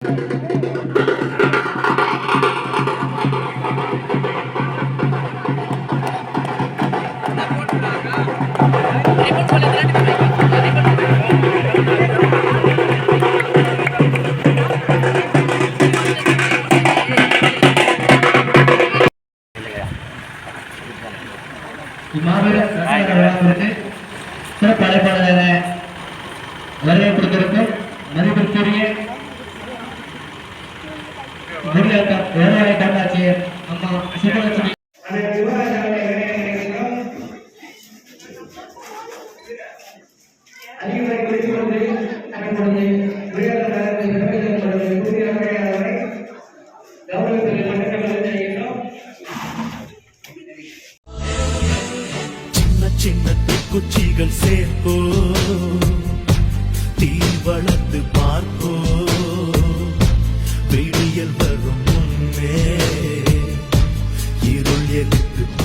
இம்மாபெரும் சிறப்பு அழைப்பாளராக வருகை கொடுத்திருக்கும் வேலைவாய் கண்ணாச்சி அம்மா சுப்பலட்சுமி சின்ன குச்சிகள் சேர்ப்போ இருள் எதிர்த்து